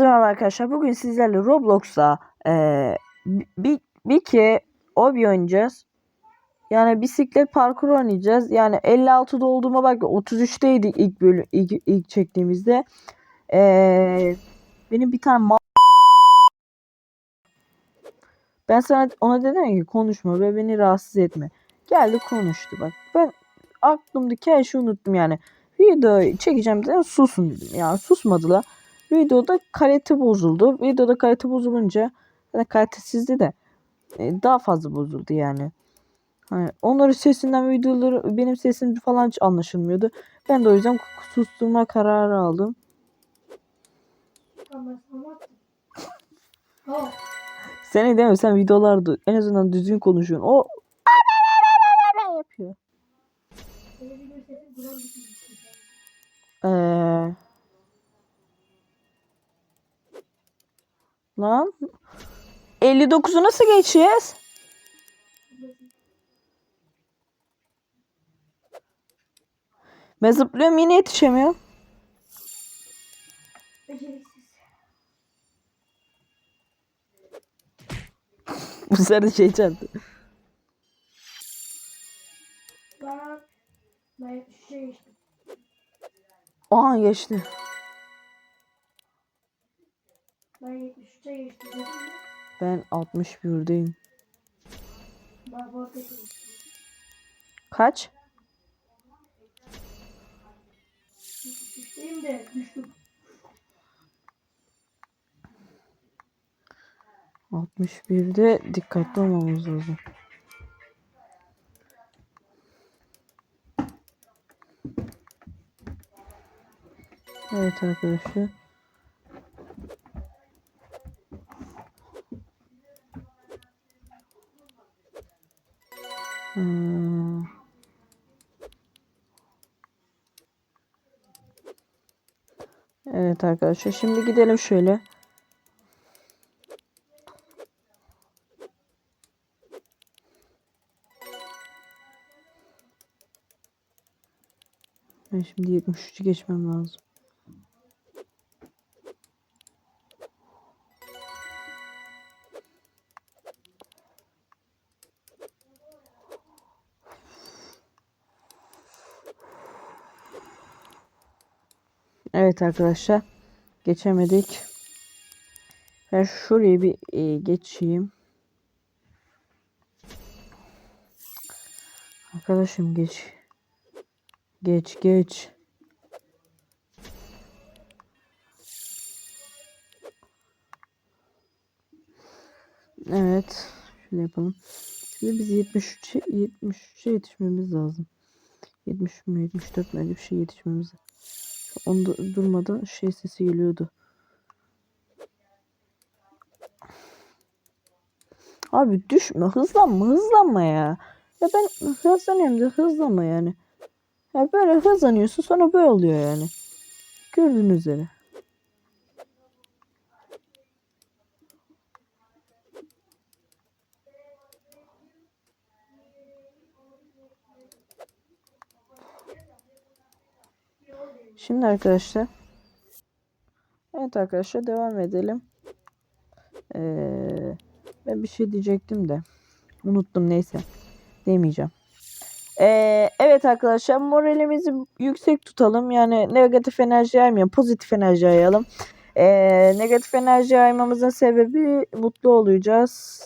Merhaba arkadaşlar. Bugün sizlerle Roblox'ta eee bir, bir ki obi oynayacağız. Yani bisiklet parkuru oynayacağız. Yani 56'da olduğuma bak 33'teydik ilk bölüm ilk, ilk çektiğimizde. Eee benim bir tane ma- ben sana ona dedim ki konuşma ve beni rahatsız etme. Geldi konuştu bak. Ben aklımdaki her şeyi unuttum yani. Video çekeceğim dedim susun dedim. Yani susmadılar. Videoda kalite bozuldu. Videoda kalite bozulunca yani kalitesizdi de e, daha fazla bozuldu yani. Hani onların sesinden videoları benim sesim falan hiç anlaşılmıyordu. Ben de o yüzden susturma kararı aldım. Seni mi? Sen videolarda en azından düzgün konuşuyorsun. O yapıyor. Ee, lan 59'u nasıl geçeceğiz? Ben zıplıyorum yine yetişemiyorum. Bu sefer de şey çarptı. Bak. Ben şey. Aha geçti. Ben 61'deyim. Bak bu arada geçtim. Kaç? 73'teyim de düştüm. 61'de dikkatli olmamız lazım. Evet arkadaşlar. Evet arkadaşlar şimdi gidelim şöyle. Ben şimdi 73'ü geçmem lazım. Evet arkadaşlar. Geçemedik. Ben şuraya bir e, geçeyim. Arkadaşım geç. Geç geç. Evet. Şöyle yapalım. Şimdi biz 73 73'e yetişmemiz lazım. 70 mi 74 mi öyle bir şey yetişmemiz lazım. Onda durmadan şey sesi geliyordu. Abi düşme hızlanma hızlanma ya. Ya ben hızlanıyorum da hızlanma yani. Ya böyle hızlanıyorsun sonra böyle oluyor yani. Gördüğünüz üzere. Şimdi arkadaşlar. Evet arkadaşlar devam edelim. Ee, ben bir şey diyecektim de. Unuttum neyse. Demeyeceğim. Ee, evet arkadaşlar moralimizi yüksek tutalım. Yani negatif enerji yaymayalım. Pozitif enerji yayalım. Ee, negatif enerji yaymamızın sebebi mutlu olacağız.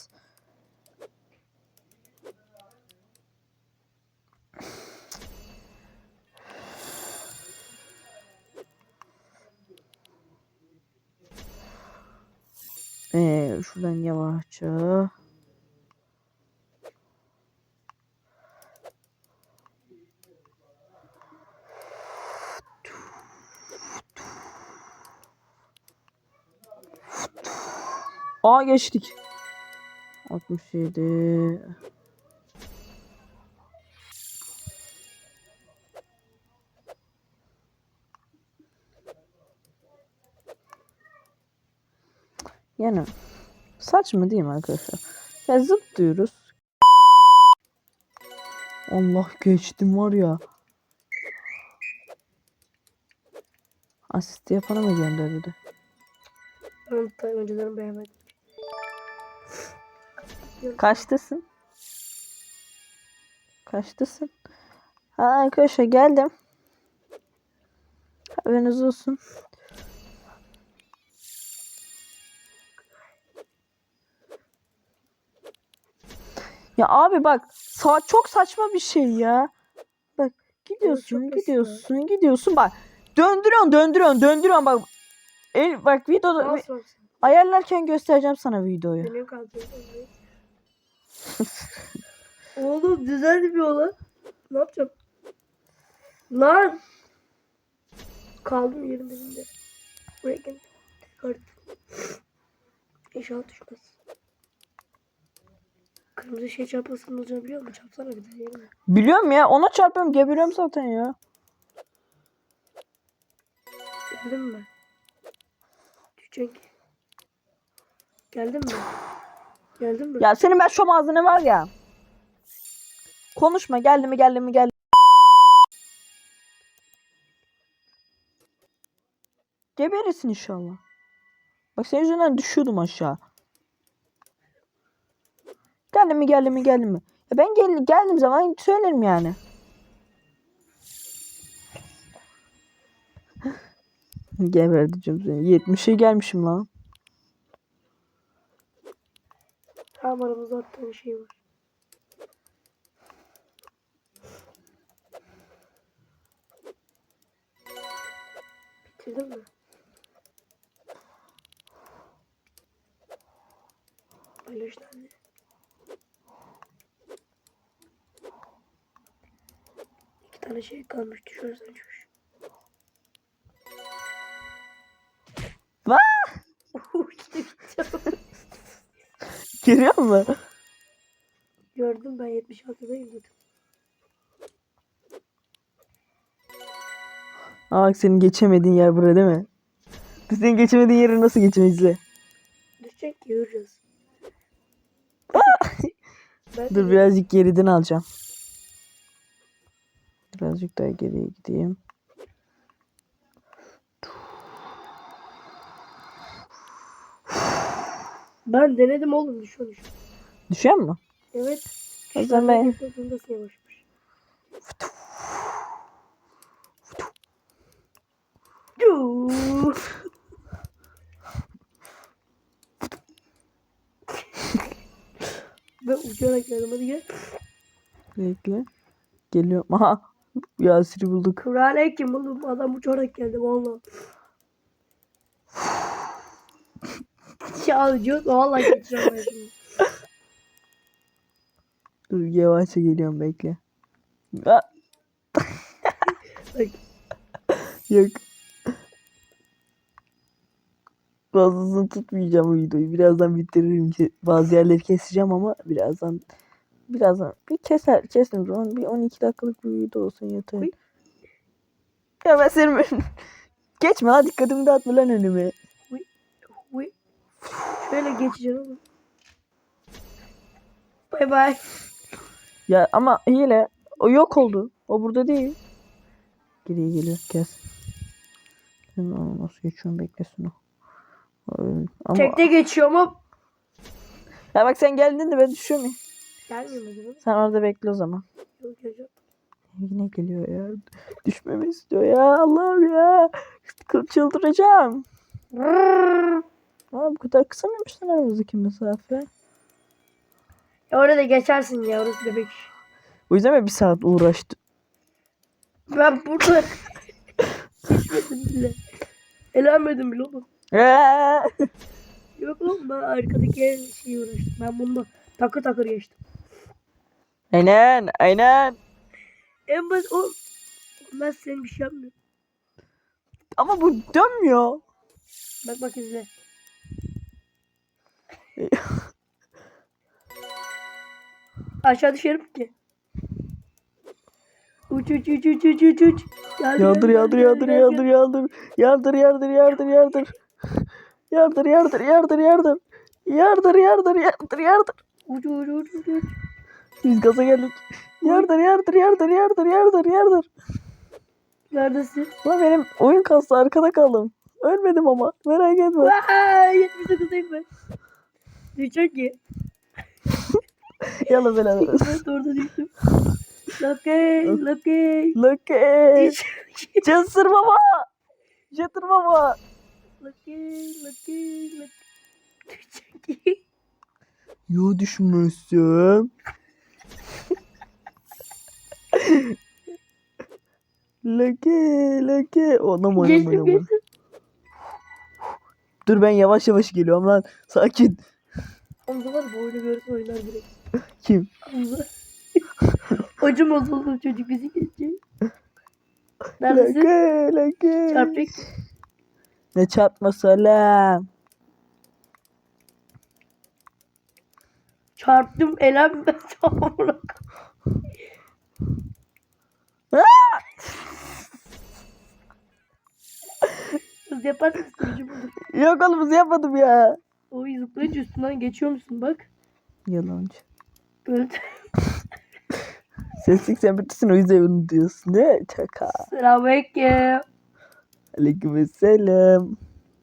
Ee, şuradan yavaşça. Aa geçtik. 67. Yani saçma değil mi arkadaşlar? Ya zıp diyoruz. Allah geçtim var ya. Asist yapana mı? Onu da önceden beğenmedim. Kaçtasın? Kaçtasın? Ha arkadaşlar geldim. Haberiniz olsun. Ya abi bak sa çok saçma bir şey ya. Bak gidiyorsun basit gidiyorsun gidiyorsun bak. Döndürüyorsun döndürüyorsun döndürüyorsun bak. El, bak videoda sen. ayarlarken göstereceğim sana videoyu. Oğlum düzeldi bir ola. Ne yapacağım? Lan. Kaldım yerim benim de. Buraya gel. İnşallah düşmez. Kırmızı şey çarpmasının olacağını biliyor musun? Çarpsana bir daha yerim. Biliyorum ya ona çarpıyorum geberiyorum zaten ya. Geldin mi? Düşecek. Geldin mi? Geldin mi? Ya senin ben şom ağzını var ya. Konuşma geldi mi geldi mi geldi. Geberirsin inşallah. Bak senin yüzünden düşüyordum aşağı. Geldi mi geldi mi geldi mi? Ya ben gel geldiğim zaman söylerim yani. Geberteceğim seni. 70'e gelmişim lan. Tamam aramızda attığın şey var. Bitirdin mi? Paylaş tane. İki tane şey kalmış işte bitti. Görüyor musun? Gördüm ben 76'dayım dedim. Aa bak senin geçemediğin yer burada değil mi? Senin geçemediğin yeri nasıl geçeceğiz izle. Düşecek ki Dur birazcık geriden alacağım. Birazcık daha geriye gideyim. Ben denedim oğlum düşüyor düşüyor. Düşüyor mu? Evet. O zaman ben- ben uçarak geldim hadi gel. Bekle. Geliyorum. Aha. Yasir'i bulduk. Kur'an kim oğlum adam uçarak geldi valla. ya diyor valla şimdi. Dur yavaşça geliyorum bekle. Bak, Yok. Fazlasını tutmayacağım videoyu. Birazdan bitiririm ki bazı yerleri keseceğim ama birazdan birazdan bir keser kesin zaman bir 12 dakikalık bir video olsun yeter. Uy. Ya ben senin Geçme lan dikkatimi dağıtma lan önüme. uy. Şöyle geçeceğim oğlum. Bay bay. Ya ama hile o yok oldu. O burada değil. Geriye geliyor kes. Onu nasıl geçiyorsun beklesin o. Ama Tekte geçiyorum hop. ya bak sen geldin de ben düşüyor muyum? Gelmiyor mu? Sen orada bekle o zaman. Yok geleceğim. Yine geliyor ya. Düşmemi istiyor ya. Allah'ım ya. Çıldıracağım. Aa, bu kadar kısa mıymış lan aramızdaki mesafe? Ya orada geçersin ya orası bebek. O yüzden ben bir saat uğraştım. Ben burada geçmedim bile. Elenmedim bile oğlum. Yok oğlum ben arkadaki şeyi uğraştım. Ben bunda takır takır geçtim. Aynen aynen. En basit o ben senin bir şey yapmıyorum. Ama bu dönmüyor. Bak bak izle. Aşağı düşerim ki. Uç uç uç uç uç uç uç. Yardır yardır yardır yardır yardır. Yardır yardır yardır yardır. Yardır yardır yardır yardır. Yardır yardır yardır yardır. Uç uç uç uç. Biz gaza geldik. Yardır yardır yardır yardır yardır yardır. Neredesin? Lan benim oyun kastı arkada kaldım. Ölmedim ama merak etme. Vay! Düşecek ki. Yalla bela. Ben de orada düştüm. Lokey, lokey. Lucky. Cesur baba. Cesur baba. Lokey, lokey, lokey. Düşecek ki. Yo düşmüşsün. Lucky. Onam onam Geçtim onam. geçtim. Dur ben yavaş yavaş geliyorum lan. Sakin. Hamza var bu oyunu görse oynar direkt. Kim? Hamza. Hocam bozuldu çocuk bizi geçecek. Neredesin? Lucky. Çarpacak. Ne çarpması lan? Çarptım elem ben çarpmadım. Sürücü budur. Yok oğlum bunu yapmadım ya. O zıplayınca üstünden geçiyor musun bak. Yalancı. Seslik sen bitsin o yüzden onu diyorsun ne? Çaka. Selamünaleyküm. Aleykümselam.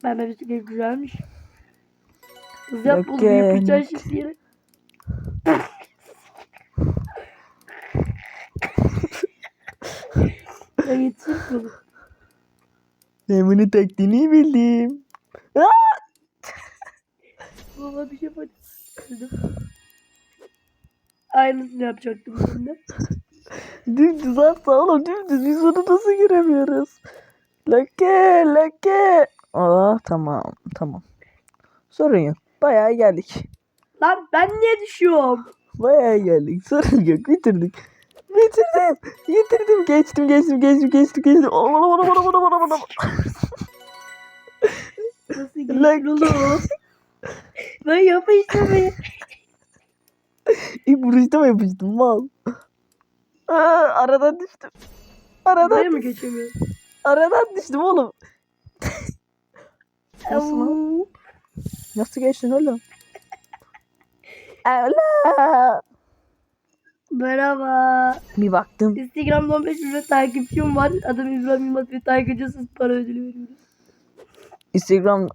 Ben de bisiklet güzelmiş. Hız yap bunu yapacaksın şimdi yere. Ya bunu. Ben bunu taktiğini bildim. Baba bir şey yapmadım. Aynısını yapacaktım ben de. Dümdüz atla oğlum dümdüz. Biz onu nasıl giremiyoruz? Lake lake. Aa tamam tamam. Sorun yok. Bayağı geldik. Lan ben niye düşüyorum? Bayağı geldik. Sorun yok. Bitirdik. Bitirdim. Bitirdim. Geçtim geçtim geçtim geçtim geçtim. Aman aman aman aman aman aman. Nasıl geçtin oğlum? ben yapıştım be. İlk vuruşta mı yapıştım mal? Aa, aradan düştüm. Aradan, Buraya mı geçemiyorum? aradan düştüm oğlum. Nasıl lan? Nasıl geçtin oğlum? Allah. Merhaba. Bir baktım. Instagram'da 15 milyon takipçim var. Adam İbrahim Yılmaz ve takipçisiz para ödülü veriyoruz. Instagram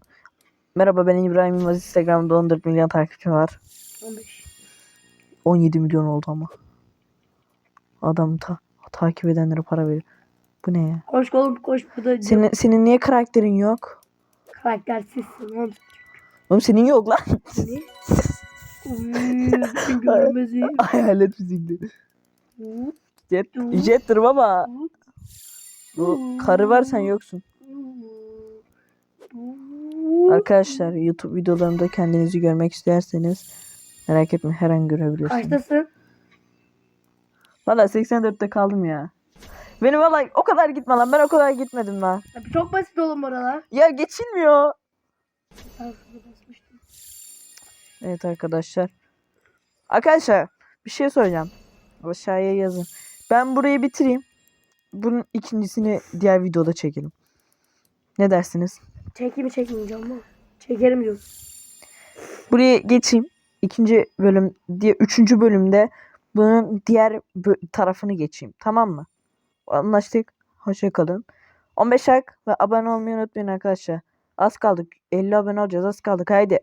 Merhaba ben İbrahim Yılmaz. Instagram'da 14 milyon takipçim var. 15. 17 milyon oldu ama. Adam ta takip edenlere para veriyor. Bu ne ya? Koş oğlum koş burada. Senin senin niye karakterin yok? Karaktersizsin oğlum. Oğlum senin yok lan. Ne? Görmezi. Hayalet fizikli. Jet, jettir baba. Bu karı var sen yoksun. Arkadaşlar YouTube videolarımda kendinizi görmek isterseniz merak etme her an görebilirsiniz. Kaçtasın? Valla 84'te kaldım ya. Beni valla o kadar gitme lan ben o kadar gitmedim lan. Çok basit oğlum oralar. Ya geçilmiyor. Evet arkadaşlar. Arkadaşlar bir şey söyleyeceğim. Aşağıya yazın. Ben burayı bitireyim. Bunun ikincisini diğer videoda çekelim. Ne dersiniz? Çekeyim mi çekmeyeceğim ama. Çekerim diyorum. Buraya geçeyim. İkinci bölüm diye üçüncü bölümde bunun diğer tarafını geçeyim. Tamam mı? Anlaştık. Hoşça kalın. 15 like ve abone olmayı unutmayın arkadaşlar. Az kaldık. 50 abone olacağız. Az kaldık. Haydi.